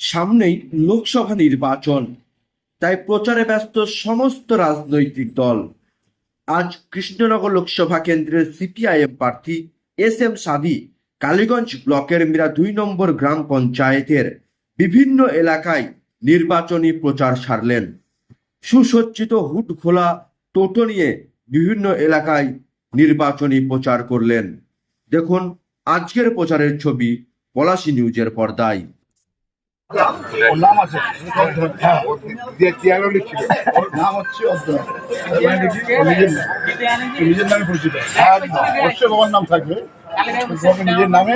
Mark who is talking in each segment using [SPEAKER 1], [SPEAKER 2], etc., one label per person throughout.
[SPEAKER 1] সামনেই লোকসভা নির্বাচন। তাই প্রচারে ব্যস্ত সমস্ত রাজনৈতিক দল। আজ কৃষ্ণনগর লোকসভা কেন্দ্রের সিপিআইএম প্রার্থী এস এম সাদি কালীগঞ্জ ব্লকের মীরা দুই নম্বর গ্রাম পঞ্চায়েতের বিভিন্ন এলাকায় নির্বাচনী প্রচার সারলেন। সুসজ্জিত হুট খোলা টোটো নিয়ে বিভিন্ন এলাকায় নির্বাচনী প্রচার করলেন। দেখুন আজকের প্রচারের ছবি পলাশী নিউজের পর্দায়।
[SPEAKER 2] ওর নাম আছে হ্যাঁ ওর নাম হচ্ছে মানে নিজের নাম পরিচিত একদম অবশ্যই বাবার নাম থাকবে নিজের নামে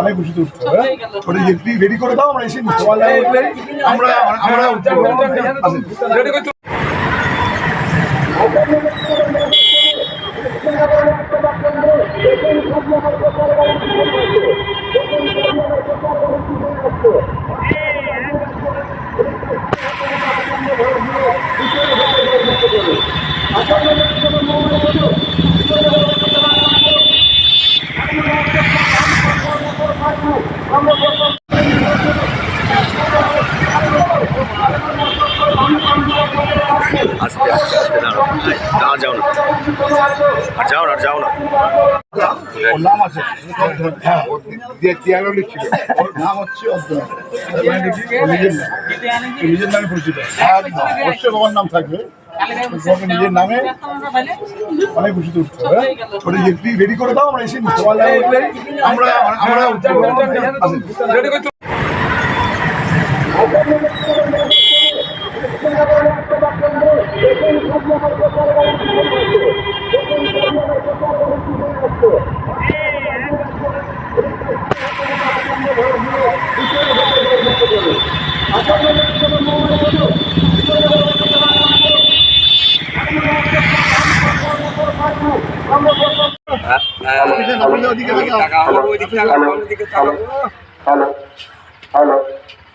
[SPEAKER 2] অনেক বেশি উঠতে হবে রেডি করে দাও আমরা এসে আমরা আমরা
[SPEAKER 3] দাঁড়া যাও না। আর যাও না আর যাও না।
[SPEAKER 2] ওর নাম আছে? অধ্যয়ন হ্যাঁ লিখছিল ওর নাম হচ্ছে নিজের নাম পরিচিত। একদম। অবশ্যই বাবার নাম থাকবে। নিজের নামে অনেক বেশি উঠতে হবে। ওটা যদি রেডি করে দাও আমরা এসে আমরা আমরা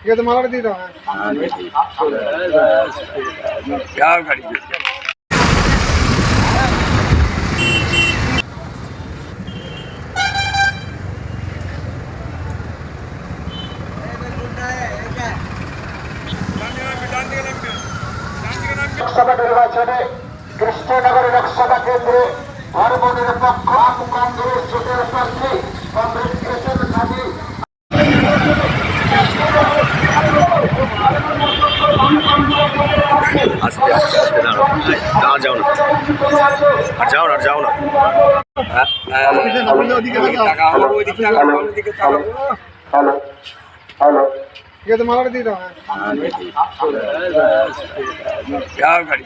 [SPEAKER 2] ঠিক আছে মালাটা দিয়ে দাও
[SPEAKER 3] যাও গাড়ি
[SPEAKER 4] লোকসভা নির্বাচনে কৃষ্ণনগর লোকসভা কেন্দ্রে ধর্মনিরপেক্ষ আপ কংগ্রেস জোটের প্রার্থী কংগ্রেস এসএম সাদি
[SPEAKER 3] আস্তে আস্তে আস্তে দাঁড়াও দাঁড়া যাও না আর যাও না আর যাও না
[SPEAKER 2] ঠিক আছে মালাটা দিয়ে দাও
[SPEAKER 3] যাও গাড়ি